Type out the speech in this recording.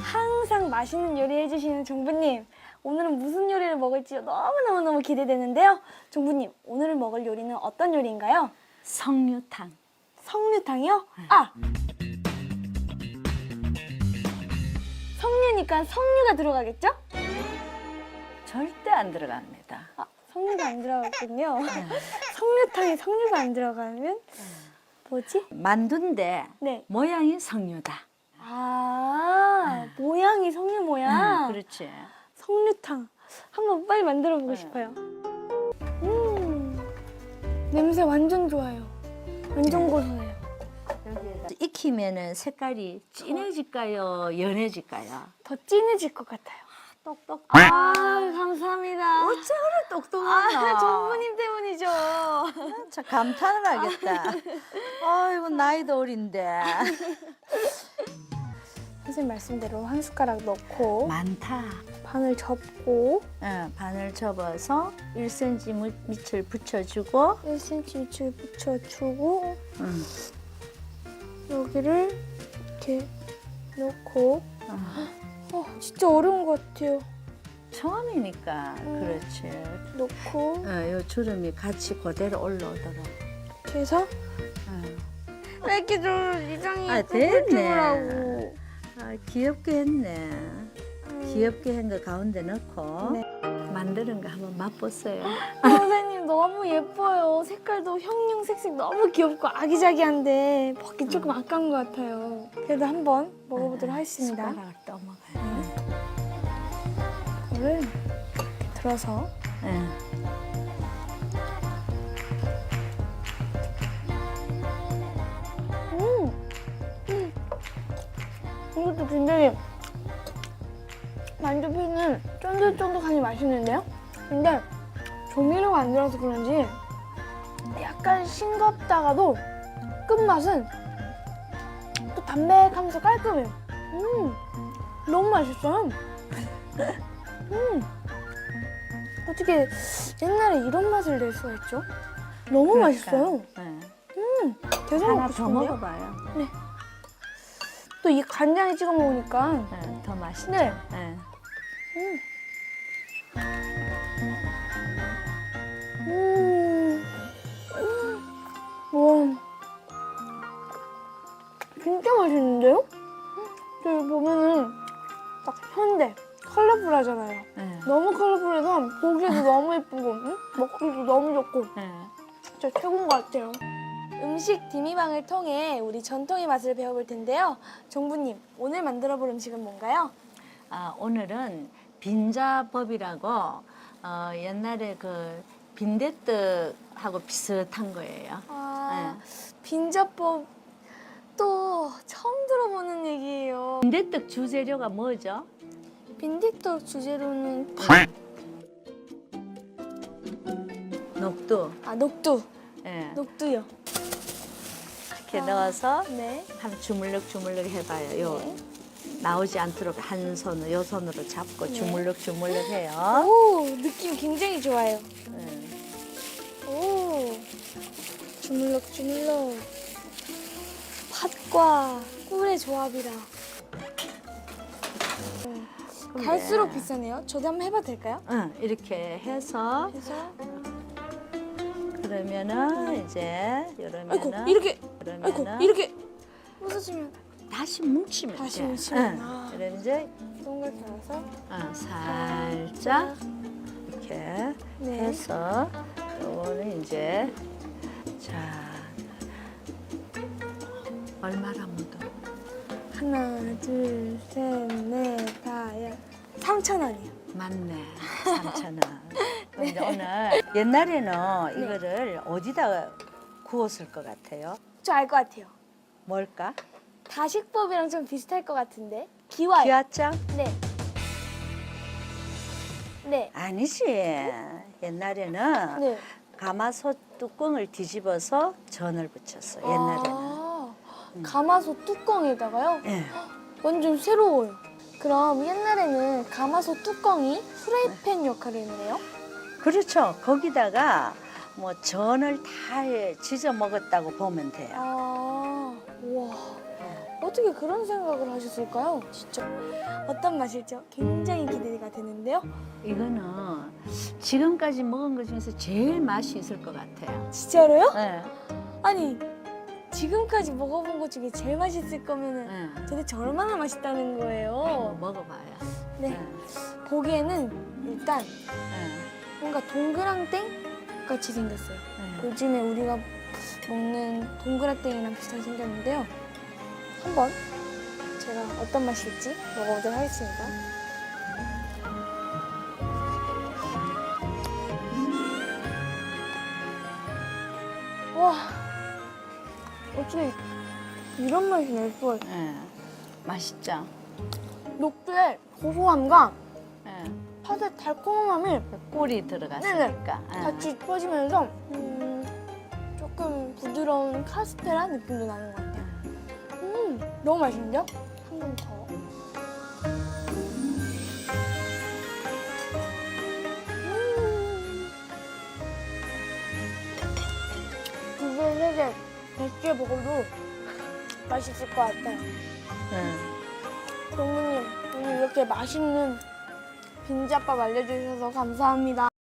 항상 맛있는 요리 해주시는 정부님. 오늘은 무슨 요리를 먹을지 너무너무너무 기대되는데요. 정부님, 오늘 먹을 요리는 어떤 요리인가요? 석류탕. 석류탕이요? 아! 석류니까 석류가 들어가겠죠? 절대 안 들어갑니다. 아, 석류가 안 들어갔군요. 석류탕에 석류가 안 들어가면 뭐지? 만두인데 네. 모양이 석류다. 아, 모양이 석류 모양. 응, 그렇지. 석류탕 한번 빨리 만들어 보고 네. 싶어요. 음, 냄새 완전 좋아요. 완전 네. 고소해요. 여기에다 익히면은 색깔이 진해질까요? 연해질까요? 더 진해질 것 같아요. 똑똑. 아, 감사합니다. 어째 그래 똑똑하나? 아, 정부님 때문이죠. 참 감탄을 하겠다. 아이고 나이도 어린데. 선생님 말씀대로 한 숟가락 넣고 많다. 반을 접고 응, 반을 접어서 1cm 무- 밑을 붙여주고 1cm 밑을 붙여주고 응. 여기를 이렇게 넣고 어, 어, 진짜 어려운 것 같아요. 처음이니까 음. 그렇지. 넣고 어, 요 주름이 같이 그대로 올라오도록. 이렇게 해서 응. 왜 이렇게 좀 이상해 아, 됐네. 하고 아, 귀엽게 했네. 귀엽게 한 거 가운데 넣고 네. 만드는 거 한번 맛보세요. 선생님 너무 예뻐요. 색깔도 형형 색색 너무 귀엽고 아기자기한데 먹기 조금 아까운 것 같아요. 그래도 한번 먹어보도록 하겠습니다. 숟가락을 떠먹어요. 이거를 이렇게 들어서 응. 이것도 굉장히 만두피는 쫀득쫀득하니 맛있는데요? 근데 조미료가 안 들어서 그런지 약간 싱겁다가도 끝맛은 또 담백하면서 깔끔해요. 음, 너무 맛있어요. 음, 어떻게 옛날에 이런 맛을 낼 수가 있죠? 너무 맛있어요. 응. 계속 하나 먹고 더 싶은데요? 먹어봐요. 또 이 간장에 찍어 먹으니까 응, 더 맛있죠. 네. 응. 음, 와, 진짜 맛있는데요? 여기 보면은 딱 현대 컬러풀하잖아요. 응. 너무 컬러풀해서 보기에도 너무 예쁘고 응? 먹기도 너무 좋고 응. 진짜 최고인 것 같아요. 음식 디미방을 통해 우리 전통의 맛을 배워볼 텐데요. 정부님, 오늘 만들어볼 음식은 뭔가요? 아, 오늘은 빈자법이라고 어, 옛날에 그 빈대떡하고 비슷한 거예요. 아, 빈자법 또 처음 들어보는 얘기예요. 빈대떡 주재료가 뭐죠? 빈대떡 주재료는 팥, 녹두. 아 녹두, 예. 녹두요. 이렇게 아. 넣어서 네. 한번 주물럭 주물럭 해봐요. 요 네. 나오지 않도록 한 손으로 요 손으로 잡고 네. 주물럭 주물럭 해요. 오, 느낌 굉장히 좋아요. 예. 오, 주물럭 주물럭. 팥과 꿀의 조합이라. 음, 근데- 갈수록 비싸네요. 저도 한번 해봐도 될까요? 응, 이렇게 해서 그래서 그러면은 이제 이러면은 아이고 이렇게 아이고 그러면은 이렇게 부서지면 다시 뭉치면 다시 돼. 뭉치면, 응. 아. 그럼 이제 동그랗게 넣어서 어, 살짝 이렇게 네. 해서 요거는 이제 자 얼마나 묻어? 하나, 둘, 셋, 넷, 다, 여. 3천 원이요. 맞네. 3천 원. 근데 오늘 옛날에는 이거를 어디다 구웠을 것 같아요? 저 알 것 같아요. 뭘까? 다식법이랑 좀 비슷할 것 같은데. 기와요. 기와장? 네. 네. 아니지. 옛날에는 네. 가마솥 뚜껑을 뒤집어서 전을 붙였어. 옛날에는. 아, 가마솥 뚜껑에다가요? 예. 완전 새로워요. 그럼 옛날에는 가마솥 뚜껑이 프라이팬 역할을 했네요? 그렇죠. 거기다가 뭐 전을 다 지져 먹었다고 보면 돼요. 아, 우와. 어떻게 그런 생각을 하셨을까요? 진짜 어떤 맛일지요? 굉장히 기대가 되는데요. 이거는 지금까지 먹은 것 중에서 제일 맛이 있을 것 같아요. 진짜로요? 네. 아니 지금까지 먹어본 것 중에 제일 맛있을 거면은 네. 도대체 얼마나 맛있다는 거예요. 먹어봐요. 네, 네. 보기에는 일단 네. 뭔가 동그랑땡 같이 생겼어요. 네. 요즘에 우리가 먹는 동그라땡이랑 비슷하게 생겼는데요. 한번 제가 어떤 맛일지 먹어보도록 하겠습니다. 와, 어떻게 이런 맛이 낼걸? 네. 맛있죠? 녹두의 고소함과 네. 팥의 달콤함이 꿀이 들어갔으니까. 네. 같이 퍼지면서 음, 조금 부드러운 카스테라 느낌도 나는 것 같아요. 음, 너무 맛있는데요? 한 번 더. 음. 두개, 세 개, 백개 먹어도 맛있을 것 같아요. 네. 동무님, 오늘 이렇게 맛있는 빈자밥 알려주셔서 감사합니다.